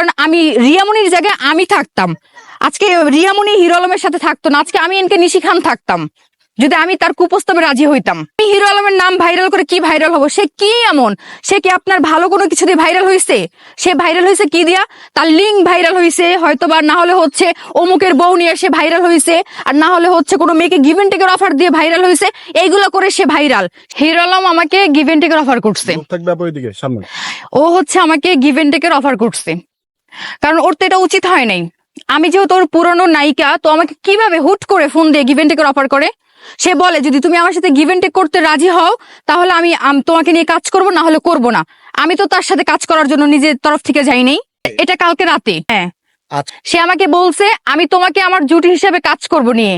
কারণ আমি রিয়ামনির জায়গায় আমি থাকতাম। আজকে রিয়ামনি হিরো আলমের সাথে থাকতো না আজকে আমি এনকে নিশি খান থাকতাম। যদি আমি তার কুপ্রস্তাবে রাজি হইতাম। আমি হিরো আলমের নাম ভাইরাল করে কি ভাইরাল হব? সে কি এমন? সে কি আপনার ভালো কোনো কিছু দিয়ে ভাইরাল হয়েছে সে ভাইরাল হয়েছে কি দিয়া? তার লিঙ্ক ভাইরাল হয়েছে হয়তো বা না হলে হচ্ছে অমুকের বউ নিয়ে সে ভাইরাল হয়েছে আর না হলে হচ্ছে কোনো মেয়েকে গিভেন টেকের অফার দিয়ে ভাইরাল হয়েছে এইগুলো করে সে ভাইরাল। হিরো আলম আমাকে গিভেন টেকের অফার করছে। ও হচ্ছে আমাকে গিভেন টেকের অফার করছে। কারণ ওর তো এটা উচিত হয় নাই। আমি যেহেতু ওর পুরনো নায়িকা তো আমাকে কীভাবে হুট করে ফোন দিয়ে গিভেন টেকের অফার করে? সে বলে যদি তুমি আমার সাথে গিভেন টেক করতে রাজি হও তাহলে আমি তোমাকে নিয়ে কাজ করব না হলে করব না। আমি তো তার সাথে কাজ করার জন্য নিজের তরফ থেকে যাই নাই। এটা কালকে রাতে। হ্যাঁ। আচ্ছা। সে আমাকে বলছে আমি তোমাকে আমার জুটি হিসেবে কাজ করব নিয়ে।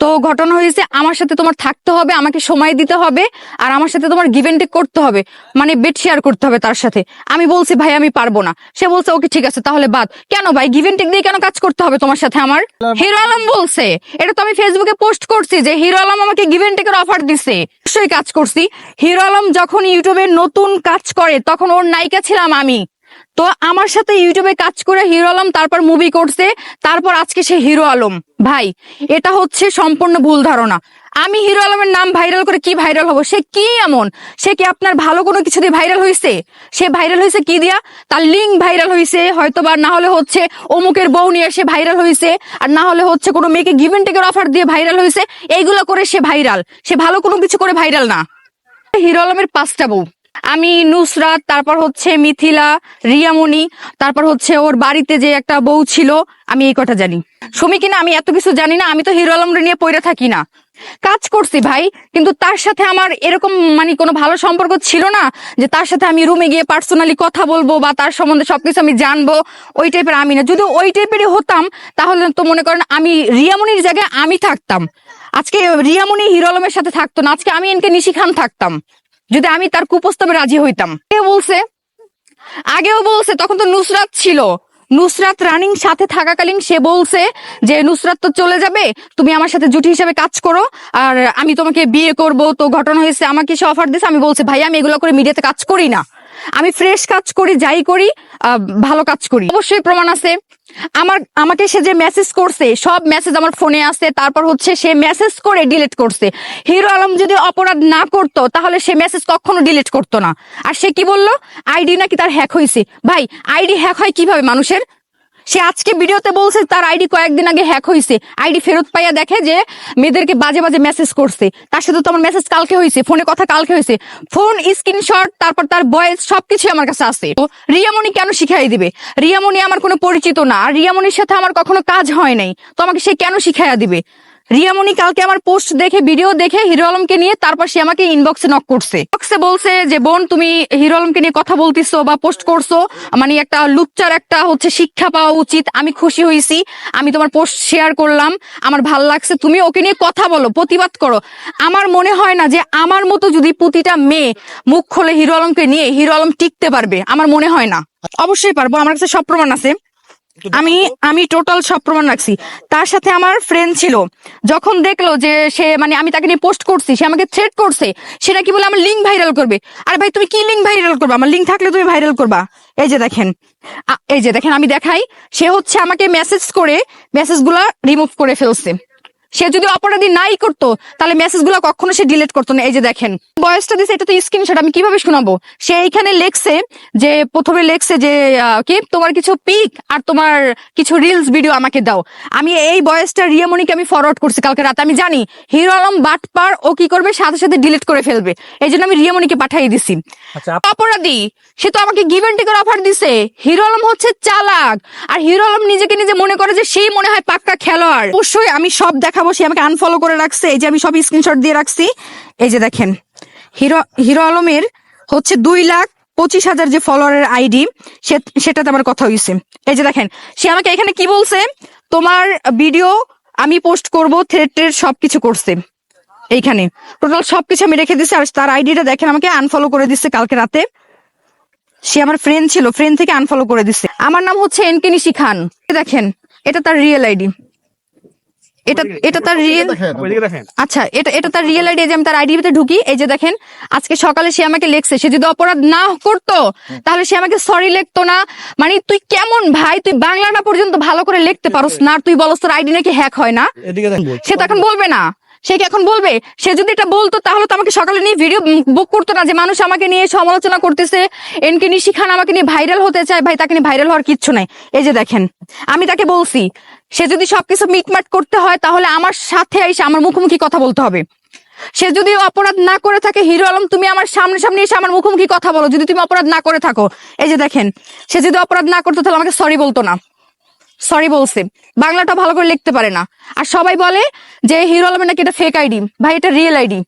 তো ঘটনা হয়েছে, আমার সাথে তোমার থাকতে হবে, আমাকে সময় দিতে হবে, আর আমার সাথে তোমার গিভ এন্ড টেক করতে হবে মানে বেড শেয়ার করতে হবে তার সাথে। আমি বলছি, ভাই, আমি পারব না। সে বলছে, ওকে, ঠিক আছে, তাহলে বাদ। কেন ভাই গিভ এন্ড টেক দিয়ে কেন কাজ করতে হবে তোমার সাথে আমার? হিরো আলম বলছে, এটা তো আমি ফেসবুকে পোস্ট করছি যে হিরো আলম আমাকে গিভ এন্ড টেকের অফার দিছে। অবশ্যই কাজ করছি। হিরো আলম যখন ইউটিউবে নতুন কাজ করে, তখন ওর নায়িকা ছিলাম আমি। তো আমার সাথে ইউটিউবে কাজ করে হিরো আলম, তারপর মুভি করছে, তারপর আজকে সে হিরো আলম। ভাই, এটা হচ্ছে সম্পূর্ণ ভুল ধারণা। আমি হিরো আলমের নাম ভাইরাল করে কি ভাইরাল হব? সে কি এমন? সে কি আপনার ভালো কোনো কিছু দিয়ে ভাইরাল হয়েছে সে ভাইরাল হয়েছে কি দিয়া? তার লিঙ্ক ভাইরাল হয়েছে হয়তো বা না হলে হচ্ছে অমুকের বউ নিয়ে সে ভাইরাল হয়েছে আর না হলে হচ্ছে কোনো মেয়েকে গিভেন টেকের অফার দিয়ে ভাইরাল হয়েছে এইগুলো করে সে ভাইরাল সে ভালো কোনো কিছু করে ভাইরাল না। হিরো আলমের পাঁচটা বউ। আমি নুসরাত, তারপর হচ্ছে মিথিলা, রিয়ামণি, তারপর হচ্ছে ওর বাড়িতে যে একটা বউ ছিল, আমি এই কথা জানি। সুমি কিনা আমি এত কিছু জানি না, আমি তো হিরো আলমরে নিয়ে পড়ে থাকি না। কাজ করছি ভাই, কিন্তু তার সাথে আমার এরকম মানে কোনো ভালো সম্পর্ক ছিল না যে তার সাথে আমি রুমে গিয়ে পার্সোনালি কথা বলব বা তার সম্বন্ধে সবকিছু আমি জানব, ওই টাইপের আমি না। যদি ওই টাইপেরই হতাম, তাহলে তো মনে করেন আমি রিয়ামণির জায়গায় আমি থাকতাম। আজকে রিয়ামণি হিরো আলমের সাথে থাকতো না, আজকে আমি এনকে নিশি খান থাকতাম। যদি আমি তার কুপ্রস্তাবে রাজি হইতাম। কে বলছে, আগেও বলছে, তখন তো নুসরাত ছিল। নুসরাত রানিং সাথে থাকাকালীন সে বলছে যে, নুসরাত তো চলে যাবে, তুমি আমার সাথে জুটি হিসাবে কাজ করো, আর আমি তোমাকে বিয়ে করব, তো ঘটনা হয়েছে, আমাকে সে অফার দিয়েছে। আমি বলছি ভাই আমি এগুলো করে মিডিয়াতে কাজ করি না। আমি ফ্রেশ কাজ করি, যাই করি ভালো কাজ করি। অবশ্যই প্রমাণ আছে। আমার, আমাকে সে যে মেসেজ করছে, সব মেসেজ আমার ফোনে আছে, তারপর হচ্ছে সে মেসেজ করে ডিলিট করছে। হিরো আলম যদি অপরাধ না করতো, তাহলে সে মেসেজ কখনো ডিলিট করতো না। আর সে কি বলল? আইডি নাকি তার হ্যাক হয়েছে ভাই আইডি হ্যাক হয় কীভাবে মানুষের? সে আজকে ভিডিওতে বলছে তার আইডি কয়েকদিন আগে হ্যাক হয়েছে আইডি ফেরত পাইয়া দেখে যে মেয়েদেরকে বাজে বাজে মেসেজ করছে। তার সাথে তো আমার মেসেজ কালকে হয়েছে ফোনে কথা কালকে হয়েছে ফোন স্ক্রিনশট তারপর তার বয়েস সবকিছু আমার কাছে আছে। তো রিয়ামণি কেন শিখাই দিবে? রিয়ামণি আমার কোনো পরিচিত না, আর রিয়ামণির সাথে আমার কখনো কাজ হয় নাই। তো আমাকে সে কেন শিখাইয়া দিবে? রিয়ামণি কালকে আমার পোস্ট দেখে ভিডিও দেখে হিরো আলমকে নিয়ে তারপর সে আমাকে ইনবক্সে নক করছে। ইনবক্সে বলছে যে, বোন, তুমি হিরো আলমকে নিয়ে কথা বলতিছো বা পোস্ট করছ। মানে একটা লুচ্চার একটা হচ্ছে শিক্ষা পাওয়া উচিত। আমি খুশি হয়েছি আমি তোমার পোস্ট শেয়ার করলাম। আমার ভালো লাগছে। তুমি ওকে নিয়ে কথা বলো, প্রতিবাদ করো। আমার মনে হয় না যে, আমার মতো যদি প্রতিটা মেয়ে মুখ খোলে হিরো আলমকে নিয়ে হিরো আলম টিকতে পারবে। আমার মনে হয় না। অবশ্যই পারব। আমার কাছে সব প্রমাণ আছে। আমি আমি টোটাল সব প্রমাণ রাখছি। তার সাথে আমার ফ্রেন্ড ছিল। যখন দেখল যে সে মানে আমি তাকে নিয়ে পোস্ট করছি সে আমাকে থ্রেট করছে সেটা কি বলে আমার লিঙ্ক ভাইরাল করবে? আরে ভাই তুমি কি লিঙ্ক ভাইরাল করবে? আমার লিঙ্ক থাকলে তুমি ভাইরাল করবা। এই যে দেখেন এই যে দেখেন আমি দেখাই। সে হচ্ছে আমাকে মেসেজ করে মেসেজগুলা রিমুভ করে ফেলছে। সে যদি অপরাধী নাই করতো তাহলে মেসেজগুলো কখনো সে ডিলিট করতো না। এই যে দেখেন বয়সটা দিছে এটা তো স্ক্রিনশট আমি কীভাবে শোনাবো? সে এইখানে লেখছে যে প্রথমে লেখছে যে কি? তোমার কিছু পিক আর তোমার কিছু রিলস ভিডিও আমাকে দাও। আমি এই বয়সটা রিয়ামণিকে আমি ফরওয়ার্ড করছি কালকে রাতে। আমি জানি হিরো আলম বাটপার ও কি করবে? সাথে সাথে ডিলিট করে ফেলবে। এই জন্য আমি রিয়ামণিকে পাঠিয়ে দিছি। আচ্ছা অপরাধী সে তো আমাকে গিভেন টেকের অফার দিছে। হিরো আলম হচ্ছে চালাক। আর হিরো আলম নিজেকে নিজে মনে করে যে সেই মনে হয় পাক্কা খেলোয়াড়। অবশ্যই আমি সব দেখাবো। সে আমাকে আনফলো করে রাখছে। এই যে আমি সব স্ক্রিনশট দিয়ে রাখছি। এই যে দেখেন, হিরো হিরো আলমের হচ্ছে দুই লাখ পঁচিশ হাজার যে ফলোয়ারের আইডি সেটাতে আমার কথা হয়েছে এই যে দেখেন, সে আমাকে এখানে কি বলছে? তোমার ভিডিও আমি পোস্ট করব থ্রেড ট্রেড সবকিছু করছে। এইখানে। টোটাল সবকিছু আমি রেখে দিচ্ছি আর তার আইডিটা দেখেন, আমাকে আনফলো করে দিচ্ছে কালকে রাতে। সে আমার ফ্রেন্ড ছিল ফ্রেন্ড থেকে আনফলো করে দিচ্ছে। আমার নাম হচ্ছে এনকে নিশি খান। দেখেন, এটা তার রিয়েল আইডি এটা এটা তার রিয়েল আচ্ছা এটা এটা তার রিয়েল আইডি যে আমি তার আইডির ভিতরে ঢুকি এই যে দেখেন আজকে সকালে সে আমাকে লেখছে সে যদি অপরাধ না করতো তাহলে সে আমাকে সরি লিখতো না। মানে তুই কেমন ভাই? তুই বাংলাটা পর্যন্ত ভালো করে লিখতে পারোস না তুই বলস তোর আইডি নাকি হ্যাক হয় না। সে তো এখন বলবে না। সে কি এখন বলবে? সে যদি এটা বলতো তাহলে তো আমাকে সকালে নিয়ে ভিডিও বুক করতো না যে মানুষ আমাকে নিয়ে সমালোচনা করতেছে। এনকে নিশি খান আমাকে নিয়ে ভাইরাল হতে চায়। ভাই তাকে নিয়ে ভাইরাল হওয়ার কিচ্ছু নাই। এই যে দেখেন আমি তাকে বলছি সে যদি সবকিছু মিটমাট করতে হয়, তাহলে আমার সাথে এসে আমার মুখোমুখি কথা বলতে হবে। সে যদি অপরাধ না করে থাকে, হিরো আলম, তুমি আমার সামনে সামনে এসে আমার মুখোমুখি কথা বলো। যদি তুমি অপরাধ না করে থাকো, এই যে দেখেন, সে যদি অপরাধ না করতো, তাহলে আমাকে সরি বলতো না। সরি বলছে। বাংলাটা ভালো করে লিখতে পারে না। আর সবাই বলে যে, হিরো আলমের নাকি এটা ফেক আইডি ভাই, এটা রিয়েল আইডি